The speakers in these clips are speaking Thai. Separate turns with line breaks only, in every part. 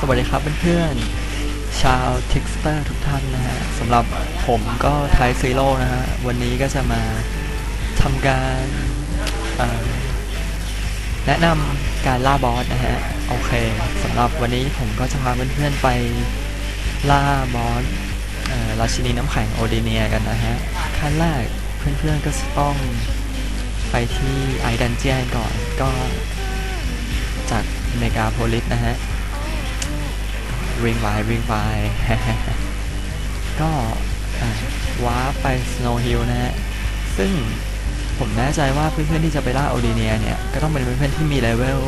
สวัสดีครับเพื่อนๆชาวทิกสเตอร์ทุกท่านนะฮะสำหรับผมก็ไทซีโร่นะฮะวันนี้ก็จะมาทำการแนะนำการล่าบอสนะฮะโอเคสำหรับวันนี้ผมก็จะพาเพื่อนๆไปล่าบอสราชินีน้ำแข็งโอดิเนียกันนะฮะขั้นแรกเพื่อนๆก็จะต้องไปที่ไอดันเจียนก่อนก็จากเมกาโพลิสนะฮะ วิ่งไววิ่งไวก็ว้าร์ปไป Snow Hill นะฮะ ซึ่งผมแน่ใจว่าเพื่อนๆที่จะไปล่าโอดีเนียเนี่ย ก็ต้องเป็นเพื่อนๆที่มีเลเวล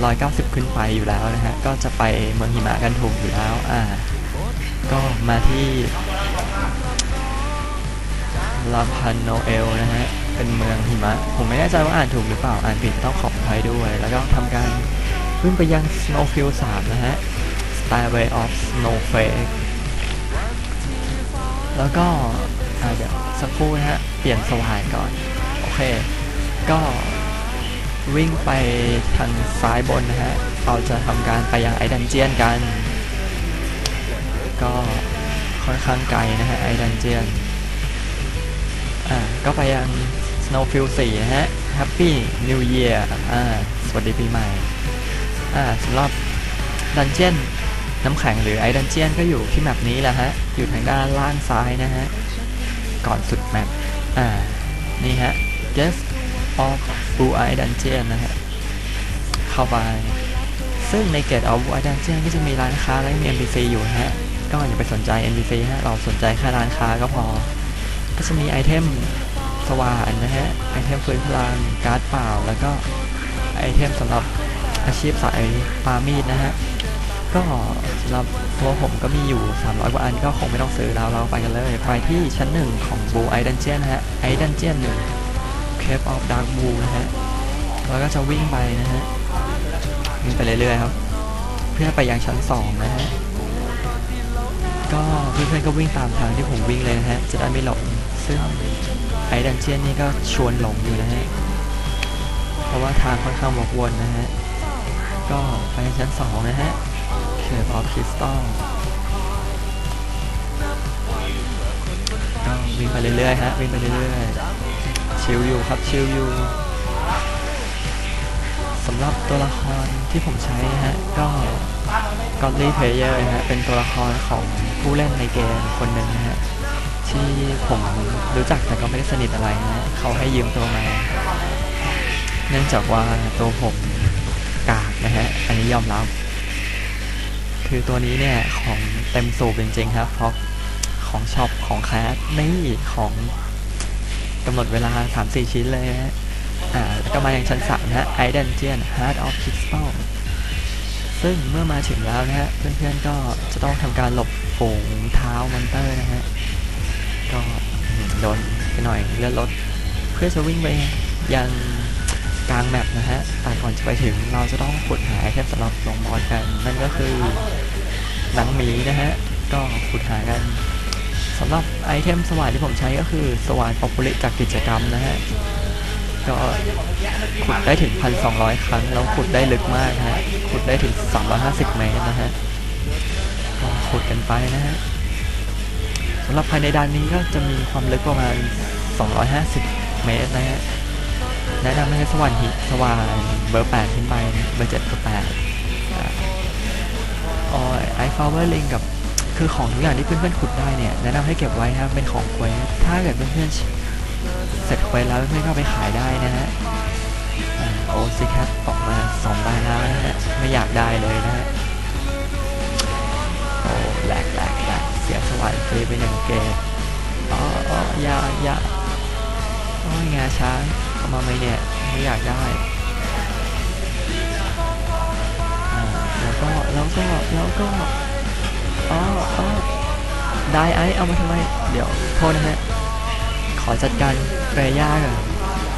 190 ขึ้นไปอยู่แล้วนะฮะ ก็จะไปเมืองหิมะกันถูกอยู่แล้ว อ่า ก็มาที่ลาพันโนเอลนะฮะ เป็นเมืองหิมะ ผมไม่แน่ใจว่าอ่านถูกหรือเปล่า อ่านผิดต้องขออภัยด้วย แล้วก็ทำการขึ้นไปยัง Snowfield 3 นะฮะ Stairway of Snowflake แล้วก็เดี๋ยวสักครู่นะฮะ เปลี่ยนสว่านก่อน โอเค ก็วิ่งไปทางซ้ายบนนะฮะ เราจะทำการไปยังไอดันเจียนกัน ก็ค่อนข้างไกลนะฮะไอดันเจียน อ่า ก็ไปยัง Snowfield 4 นะฮะ Happy New Year อ่า สวัสดีปีใหม่ อ่าสำหรับดันเจียน น้ำแข็งหรือไอดันเจียนก็อยู่ที่แมปนี้แหละฮะ อยู่ทางด้านล่างซ้ายนะฮะ ก่อนสุดแมปอ่า นี่ฮะ Guest of Blue Eye Dungeon นะฮะ เข้าไป ซึ่งในเกต of Blue Eye Dungeon ก็จะมีร้านค้าและมี NPC อยู่ฮะ ก็อย่าไปสนใจ NPC ฮะ เราสนใจแค่ร้านค้าก็พอ ก็จะมีไอเทมสว่านนะฮะ ไอเทมฟื้นพลังการ์ดเปล่า แล้วก็ไอเทมสำหรับอาชีพสายปามีดนะฮะ ก็สำหรับตัวผมก็มีอยู่ 300 กว่าอันก็คงไม่ต้องซื้อแล้วเราไปกันเลย ไปที่ชั้นหนึ่งของ Blue Eye Dungeon นะฮะไอดันเจียนหนึ่ง Cave of Dark Blue นะฮะแล้วก็จะวิ่งไปนะฮะวิ่งไปเรื่อยๆครับ เพื่อไปยังชั้น2นะฮะก็เพื่อนๆก็วิ่งตามทางที่ผมวิ่งเลยนะฮะจะได้ไม่หลงซึ่งไอดันเจียนนี่ก็ชวนหลงอยู่นะฮะเพราะว่าทางค่อนข้างวกวนนะฮะก็ไปชั้น2นะฮะ Cave of Crystal ก็วิ่งไปเรื่อยๆฮะวิ่งไปเรื่อยๆชิลอยู่ครับชิลอยู่สำหรับตัวละครที่ผมใช้นะฮะก็ Godly Player นะฮะเป็นตัวละครของผู้เล่นในเกมคนหนึ่งนะฮะที่ผมรู้จักแต่ก็ไม่ได้สนิทอะไรนะฮะเขาให้ยืมตัวมา เนื่องจากว่าตัวผมกากนะฮะ อันนี้ยอมรับ คือตัวนี้เนี่ย ของเต็มสูบจริงๆครับ เพราะของช็อปของแคสนี่ของกำหนดเวลา 3-4 ชิ้นเลยนะอ่าก็มาอย่างชั้น3นะฮะ i d e n t i a n Heart of Crystal ซึ่งเมื่อมาถึงแล้วนะฮะ เพื่อนๆก็จะต้องทำการหลบฝูงเท้ามอนเตอร์นะฮะ ก็โดนไปหน่อยเลือดลดเพื่อจะวิ่งไปยัง กลางแมปนะฮะ แต่ก่อนจะไปถึงเราจะต้องขุดหาไอเทมสำหรับลงบอสกัน นั่นก็คือหนังหมีนะฮะ ก็ขุดหากันสำหรับไอเทมสว่านที่ผมใช้ก็คือสว่านป๊อปปูลิจากกิจกรรมนะฮะ ก็ขุดได้ถึง 1,200 ครั้ง แล้วขุดได้ลึกมากฮะ ขุดได้ถึง 350 เมตรนะฮะ ก็ขุดกันไปนะฮะสำหรับภายในด้านนี้ก็จะมีความลึกประมาณ 250 เมตรนะฮะ แนะนำให้สว่านหิสว่านเบอร์ 8 ขึ้นไปนะเบอร์ 7 เบอร์ 8อ๋อไอฟาวเวอร์ลิงกับคือของทุกอย่างที่เพื่อนๆขุดได้เนี่ย แนะนำให้เก็บไว้นะครับ เป็นของเควสถ้าเกิดเพื่อนๆเสร็จเควสแล้วเพื่อนๆก็เอาไปขายได้นะฮะโอ้ซิแคปออกมา2ใบแล้วนะฮะ ไม่อยากได้เลยนะฮะ โอ้แหลกแหลกแหลกเสียสวรรค์ฟรีไปหนึ่งเกตอ๋ออ๋อยาอยาอ้ยงาช้าง เอามาไหมเนี่ยไม่อยากได้แล้วก็แล้วก็แล้วก็อ๋ออ๋อได้ไอเอามาทำไม เดี๋ยวโทษนะฮะ ขอจัดการเรย่าก่อน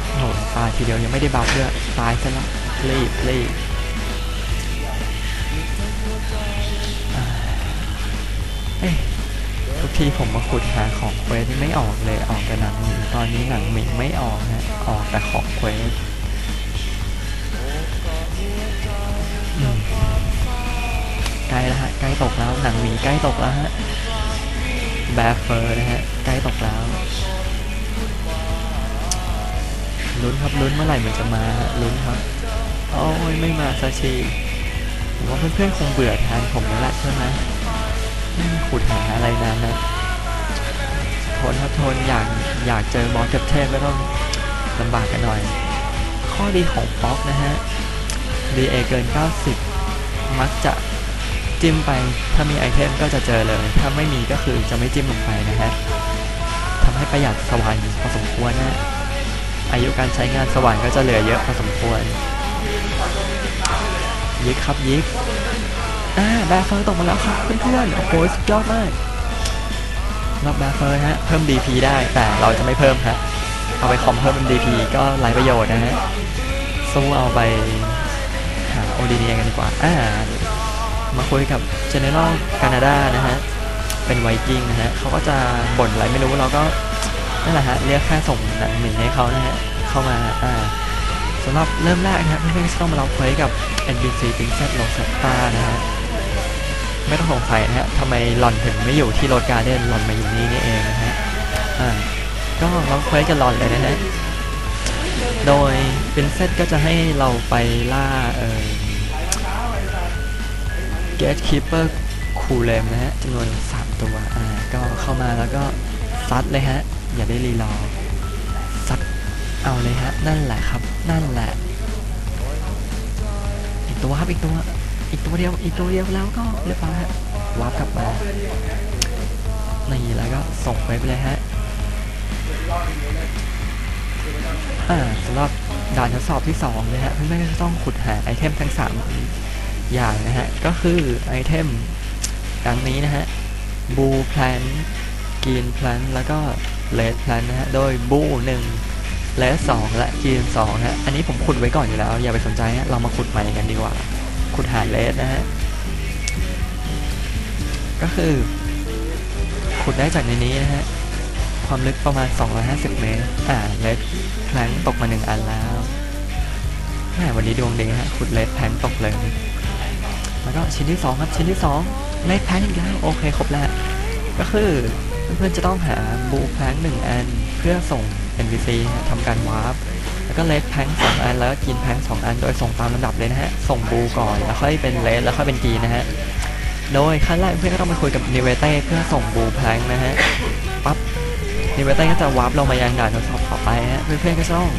โอ้โหตายทีเดียวยังไม่ได้บัฟด้วยตายซะแล้วรีบรีบเอ้ ทุกทีผมมาขุดหาของเควสที่ไม่ออกเลยออกแต่หนังหมีตอนนี้หนังหมีไม่ออกฮะออกแต่ของเควสอืมใกล้ตกแล้วหนังหมีใกล้ตกแล้วฮะแบร์เฟอร์นะฮะใกล้ตกแล้วลุ้นครับลุ้นเมื่อไหร่มันจะมาฮะลุ้นครับโอ้ยไม่มาสักทีผมว่าเพื่อนๆคงเบื่อทานผมแล้วแหละใช่ไหม ขุดหาอะไรนานนะทนครับทนอยากอยากเจอบอสกับเทพก็ต้องลำบากกันหน่อย ข้อดีของป๊อกนะฮะ DA เอเกิน 90 มักจะจิ้มไป ถ้ามีไอเทมก็จะเจอเลย ถ้าไม่มีก็คือจะไม่จิ้มลงไปนะฮะทำให้ประหยัดสว่านพอสมควรนะฮะอายุการใช้งานสว่านก็จะเหลือเยอะพอสมควร ยิกครับยิก อ่าแบร์เฟอร์ตกมาแล้วครับเพื่อนๆ โอ้โหสุดยอดมากรับแบร์เฟอร์ฮะ เพิ่ม DP ได้ แต่เราจะไม่เพิ่มฮะ เอาไปคอมเพิ่มเป็น DP ก็ไร้ประโยชน์นะฮะ สู้เอาไปหาโอดีเนียกันดีกว่า อ่า มาคุยกับ General Canada นะฮะ เป็นไวกิ้งนะฮะ เขาก็จะบ่นอะไรไม่รู้ เราก็นั่นแหละฮะ เรียกแค่ส่งหนังหมีให้เขานะฮะ เข้ามา อ่าสำหรับเริ่มแรกนะฮะเพื่อนๆจะต้องมาลองเพลย์กับ NBC Princess Rosetta นะฮะ ไม่ต้องสงสัยนะฮะทำไมหล่อนถึงไม่อยู่ที่โรดการ์เด้นหล่อนมาอยู่นี่นี่เองนะฮะอ่าก็ลองเพลย์กับหล่อนเลยนะฮะโดย Princess ก็จะให้เราไปล่าเอ่อ Gatekeeper คูเลมนะฮะจำนวน 3 ตัวอ่าก็เข้ามาแล้วก็ซัดเลยฮะ อย่าได้รีรอซัดเอาเลยฮะ นั่นแหละครับ นั่นแหละ อีกตัวครับอีกตัว อีกตัวเดียวอีกตัวเดียวแล้วก็เรียบร้อยฮะวาร์ปกลับมานี่แล้วก็ส่งไปไปเลยฮะอ่าสำหรับด่านทดสอบที่2นะฮะเพื่อนๆก็จะต้องขุดหาไอเทมทั้ง 3 อย่างนะฮะ ก็คือไอเทมดังนี้นะฮะบูแพลนกีนแพลนแล้วก็เลดแพลนนะฮะ โดยบูหนึ่งเลดสองและกีนสองฮะ อันนี้ผมขุดไว้ก่อนอยู่แล้ว อย่าไปสนใจฮะ เรามาขุดใหม่กันดีกว่า ขุดหาเลดนะฮะ ก็คือ ขุดได้จากในนี้นะฮะ ความลึกประมาณ 250 เมตร อ่า เลดแพลงตกมาหนึ่งอันแล้วแหมวันนี้ดวงดีฮะ ขุดเลดแพลงตกเลย แล้วก็ชิ้นที่สองครับ ชิ้นที่สองเลดแพลงอีกแล้ว โอเค ครบแล้ว ก็คือเพื่อนๆจะต้องหาบูแพลงหนึ่งอัน เพื่อส่ง NPC ทำการวาร์ป ก็เลดแพงสองอันแล้วก็กินแพงสองอัน โดยส่งตามลำดับเลยนะฮะ ส่งบูก่อน แล้วค่อยเป็นเลดแล้วค่อยเป็นกีนนะฮะ โดยขั้นแรกเพื่อนก็ต้องไปคุยกับนิเวเต้เพื่อส่งบูแพงนะฮะ ปั๊บนิเวเต้ก็จะวาร์ปเรามายังด่านทดสอบต่อไปฮะ เพื่อนๆก็ต้อง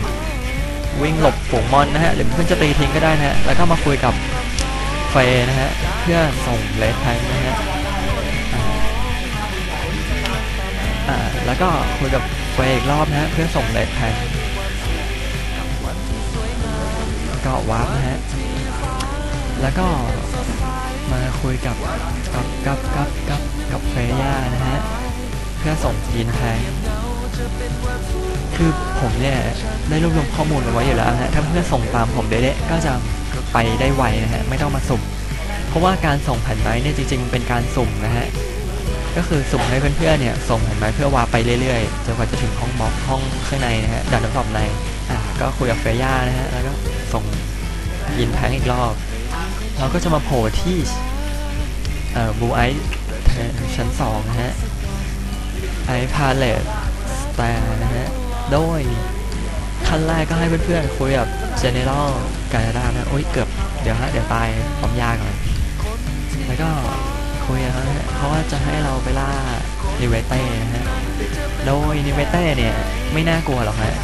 วิ่งหลบฝูงมอนนะฮะ หรือเพื่อนจะตีทิ้งก็ได้นะฮะ แล้วก็มาคุยกับเฟยนะฮะ เพื่อส่งเลดแพงนะฮะอ่าแล้วก็คุยกับเฟยอีกรอบนะฮะเพื่อส่งเลดแพง แล้วก็วาร์ปนะฮะ แล้วก็มาคุยกับกับกับกับกับกับเฟย่านะฮะ เพื่อส่งยีนแพงคือผมเนี่ยได้รวบรวมข้อมูลเอาไว้อยู่แล้วนะฮะ ถ้าเพื่อนส่งตามผมเด๊ะก็จะไปได้ไวนะฮะ ไม่ต้องมาสุ่ม เพราะว่าการส่งแผ่นไม้เนี่ยจริง ๆ เป็นการสุ่มนะฮะ ก็คือสุ่มให้เพื่อนๆเนี่ยส่งแผ่นไม้เพื่อวาไปเรื่อยๆจนกว่าจะถึงห้องบล็อกห้องข้างในนะฮะด่านทดสอบใน ก็คุยกับเฟย่านะฮะ แล้วก็ส่งยินแพงอีกรอบ เราก็จะมาโผล่ที่เอ่อบูไอชั้นสองนะฮะไอพาเลตสแตร์นะฮะ โดยขั้นแรกก็ให้เพื่อนๆคุยกับ General กา n าดานะ โอ้ยเกือบ เดี๋ยวฮะ เดี๋ยวตายปั๊มยาก่อน แล้วก็คุยนะฮะเขาว่าจะให้เราไปล่านิเวเต้นะฮะ โดยนิเวเต้เนี่ย ไม่น่ากลัวหรอกฮะ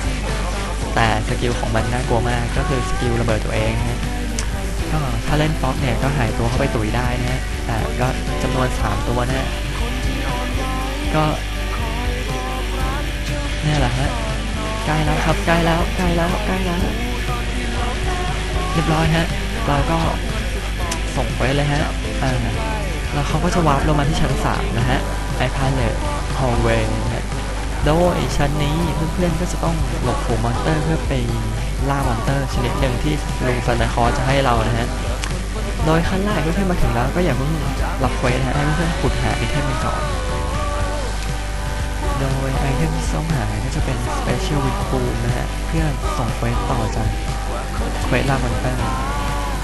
แต่สกิลของมันน่ากลัวมากก็คือสกิลระเบิดตัวเองฮะก็ถ้าเล่นป๊อกเนี่ยก็หายตัวเข้าไปตุ๋ยได้นะฮะแต่ก็จำนวน 3 ตัวนะฮะก็นี่แหละฮะใกล้แล้วครับใกล้แล้วใกล้แล้วใกล้แล้วเรียบร้อยฮะเราก็ส่งไปเลยฮะอ่าแล้วเขาก็จะวาร์ปลงมาที่ชั้น 3 นะฮะ iPilot Hallway น โดยชั้นนี้เพื่อนๆก็จะต้องหลบฝูงมอนเตอร์เพื่อไปล่ามอนเตอร์ชนิดหนึ่งที่ลุงซันนาคอจะให้เรานะฮะ โดยขั้นแรกเพื่อนๆมาถึงแล้วก็อย่าเพิ่งรับเควสนะฮะให้เพื่อนๆขุดหาไอเทมกันก่อน โดยไอเทมที่ต้องหาก็จะเป็น Special w i t h Pool นะฮะเพื่อส่งเควสต่อจากเควสล่ามอนเตอร์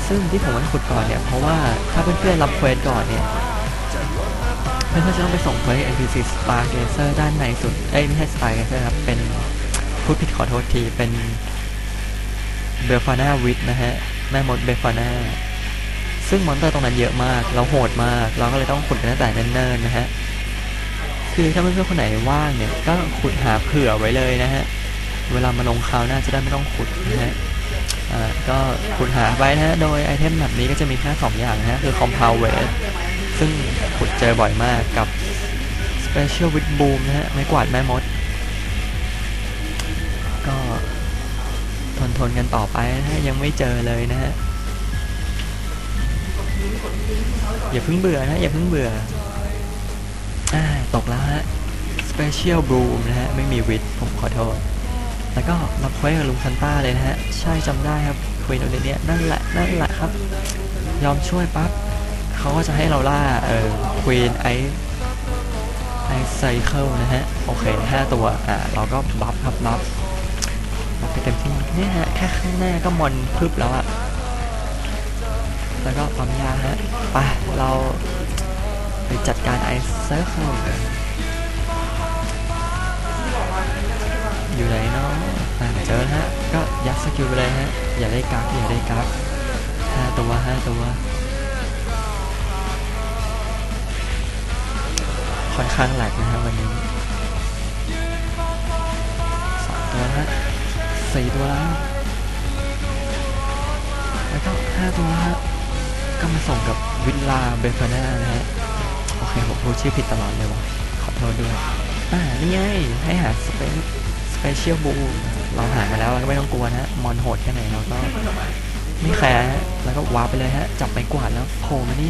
ซึ่งที่ผมม่ขุดก่อนเนี่ยเพราะว่าถ้าเพื่อนๆรับเควสก่อนเนี่ย เพื่อนๆจะต้องไปส่งเควสให้ NPC Stargazer ด้านในสุด เอ้ยไม่ใช่ Stargazer ครับ เป็นพูดผิดขอโทษทีเป็นเบลฟาน่าวิทนะฮะ แม่มดเบลฟาน่าซึ่งมอนเตอร์ตรงนั้นเยอะมาก เราโหดมาก เราก็เลยต้องขุดกันตั้งแต่เนิ่นๆนะฮะ คือถ้าเพื่อนๆคนไหนว่างเนี่ย ก็ขุดหาเผื่อไว้เลยนะฮะ เวลามาลงคราวหน้าจะได้ไม่ต้องขุดนะฮะก็ขุดหาไปนะฮะ โดยไอเทมแบบนี้ก็จะมีแค่สองอย่างนะฮะ คือ compound waste ซึ่งขุดเจอบ่อยมากกับ special with boom นะฮะ ไม้กวาดแม่มด ก็ทนทนๆกันต่อไปนะฮะ ยังไม่เจอเลยนะฮะ อย่าเพิ่งเบื่อนะอย่าเพิ่งเบื่ออ่าตกแล้วฮะ special Boom นะฮะ ไม่มีวิทผมขอโทษ แล้วก็รับควสกับลุงซันต้าเลยนะฮะ ใช่จำได้ครับควีนโอเลเนียนั่นแหละ นั่นแหละครับ ยอมช่วยปั๊บ เขาก็จะให้เราล่าเออควีนไอไอไซเคิลนะฮะ โอเคห้าตัว อ่าเราก็บัฟครับบัฟบัฟไปเต็มที่เนี่ยฮะ แค่ข้างหน้าก็มอนพึบแล้วอะแล้วก็ปั๊มยาฮะไปเราไปจัดการไอไซเคิลกันอยู่ไหนเนาะอ่าเจอฮะ ก็ยัดสกิลไปเลยฮะ อย่าได้กักอย่าได้กักห้าตัวห้าตัว ค่อนข้างแหลกนะฮะวันนี้สองตัวฮะสี่ตัวแล้ว แล้วก็ห้าตัวฮะก็มาส่งกับวิลลาเบฟาน่านะฮะ โอเค ผมพูดชื่อผิดตลอดเลยวะขอโทษด้วย อ่า นี่ไง ให้หาสเปซสเปเชียลบูเราหามาแล้วเราก็ไม่ต้องกลัวนะฮะมอนโหดแค่ไหนเราก็ไม่แคร์แล้วก็วาไปเลยฮะ จับไม้กวาดแล้วโผล่มานี่